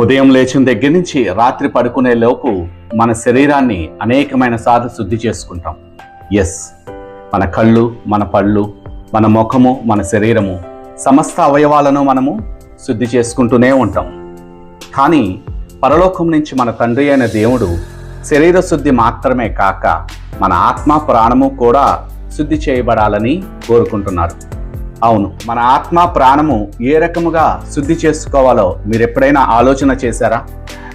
ఉదయం లేచిన దగ్గర నుంచి రాత్రి పడుకునే లోపు మన శరీరాన్ని అనేకమైన సార్లు శుద్ధి చేసుకుంటాం. ఎస్ మన కళ్ళు మన పళ్ళు మన ముఖము మన శరీరము సమస్త అవయవాలను మనము శుద్ధి చేసుకుంటూనే ఉంటాం. కానీ పరలోకం నుంచి మన తండ్రి అయిన దేవుడు శరీర శుద్ధి మాత్రమే కాక మన ఆత్మ ప్రాణము కూడా శుద్ధి చేయబడాలని కోరుకుంటున్నారు అవును. మన ఆత్మ ప్రాణము ఏ రకముగా శుద్ధి చేసుకోవాలో మీరు ఎప్పుడైనా ఆలోచన చేశారా?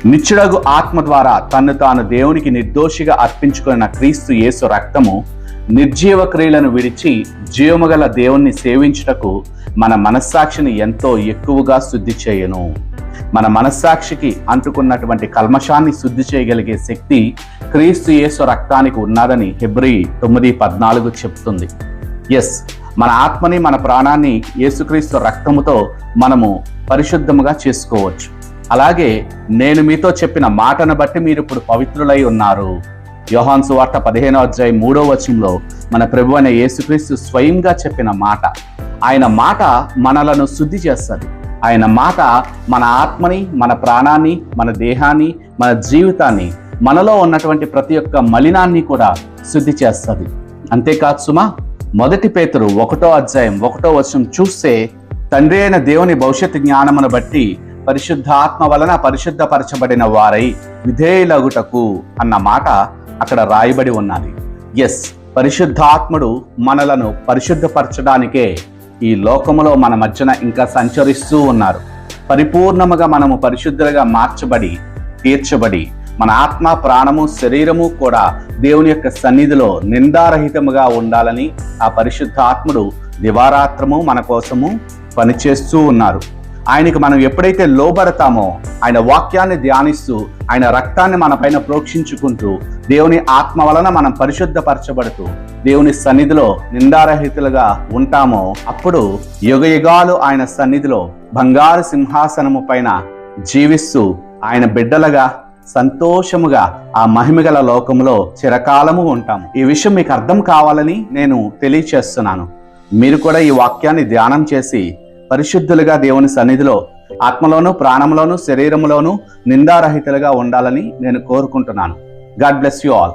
నిచ్చుడగు ఆత్మ ద్వారా తన్ను తాను దేవునికి నిర్దోషిగా అర్పించుకున్న క్రీస్తు యేసు రక్తము నిర్జీవ క్రియలను విడిచి జీవముగల దేవుణ్ణి సేవించుటకు మన మనస్సాక్షిని ఎంతో ఎక్కువగా శుద్ధి చేయను. మన మనస్సాక్షికి అంటుకున్నటువంటి కల్మషాన్ని శుద్ధి చేయగలిగే శక్తి క్రీస్తు యేసు రక్తానికి ఉన్నదని హెబ్రి తొమ్మిది పద్నాలుగు చెప్తుంది. ఎస్ మన ఆత్మని మన ప్రాణాన్ని యేసుక్రీస్తు రక్తముతో మనము పరిశుద్ధముగా చేసుకోవచ్చు. అలాగే నేను మీతో చెప్పిన మాటను బట్టి మీరు ఇప్పుడు పవిత్రులై ఉన్నారు. యోహాన్ సువార్త పదిహేనో అధ్యాయం మూడో వచనంలో మన ప్రభు అయిన యేసుక్రీస్తు స్వయంగా చెప్పిన మాట. ఆయన మాట మనలను శుద్ధి చేస్తుంది. ఆయన మాట మన ఆత్మని మన ప్రాణాన్ని మన దేహాన్ని మన జీవితాన్ని మనలో ఉన్నటువంటి ప్రతి ఒక్క మలినాన్ని కూడా శుద్ధి చేస్తుంది. అంతేకాదు సుమా మొదటి పేతురు ఒకటో అధ్యాయం ఒకటో వచనం చూస్తే తండ్రి అయిన దేవుని భవిష్యత్ జ్ఞానమును బట్టి పరిశుద్ధాత్మ వలన పరిశుద్ధపరచబడిన వారై విధేయులగుటకు అన్న మాట అక్కడ రాయబడి ఉన్నది. ఎస్ పరిశుద్ధాత్ముడు మనలను పరిశుద్ధపరచడానికే ఈ లోకములో మన మధ్యన ఇంకా సంచరిస్తూ ఉన్నారు. పరిపూర్ణముగా మనము పరిశుద్ధులుగా మార్చబడి తీర్చబడి మన ఆత్మ ప్రాణము శరీరము కూడా దేవుని యొక్క సన్నిధిలో నిందారహితముగా ఉండాలని ఆ పరిశుద్ధాత్ముడు దివారాత్రము మన కోసము పనిచేస్తూ ఉన్నారు. ఆయనకి మనం ఎప్పుడైతే లోబడతామో ఆయన వాక్యాన్ని ధ్యానిస్తూ ఆయన రక్తాన్ని మన పైన ప్రోక్షించుకుంటూ దేవుని ఆత్మ వలన మనం పరిశుద్ధపరచబడుతూ దేవుని సన్నిధిలో నిందారహితులుగా ఉంటామో అప్పుడు యుగ యుగాలు ఆయన సన్నిధిలో బంగారు సింహాసనము పైన జీవిస్తూ ఆయన బిడ్డలుగా సంతోషముగా ఆ మహిమగల లోకములో చిరకాలము ఉంటాము. ఈ విషయం మీకు అర్థం కావాలని నేను తెలియచేస్తున్నాను. మీరు కూడా ఈ వాక్యాన్ని ధ్యానం చేసి పరిశుద్ధులుగా దేవుని సన్నిధిలో ఆత్మలోను ప్రాణంలోను శరీరంలోను నిందారహితులుగా ఉండాలని నేను కోరుకుంటున్నాను. God bless you all.